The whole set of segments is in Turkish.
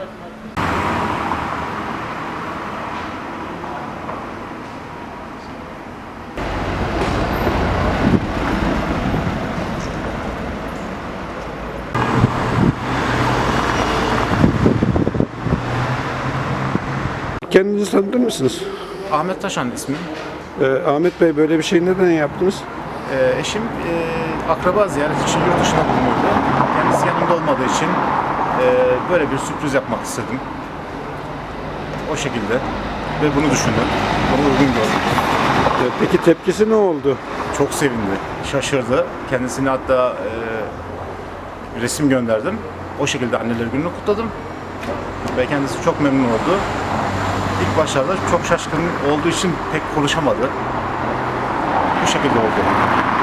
tadına. Kendinizi tanıtır mısınız? Ahmet Taşan ismim. Ee, Ahmet Bey böyle bir şey neden yaptınız? Ee, eşim e, akraba ziyareti için yurt dışında bulunuyordu. Kendisi yanımda olmadığı için böyle bir sürpriz yapmak istedim. O şekilde. Ve bunu düşündüm. Bunu uygun gördüm. Ee, peki tepkisi ne oldu? Çok sevindi. Şaşırdı. Kendisine hatta e, resim gönderdim. O şekilde anneler gününü kutladım. Ve kendisi çok memnun oldu. İlk başlarda çok şaşkın olduğu için pek konuşamadı. Şekilde oldu.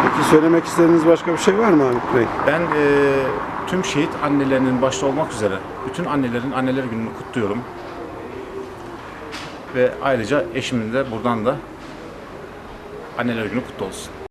Peki söylemek istediğiniz başka bir şey var mı Ahmet Bey? Ben e, tüm şehit annelerinin başta olmak üzere bütün annelerin anneler gününü kutluyorum. Ve ayrıca eşimin de buradan da anneler günü kutlu olsun.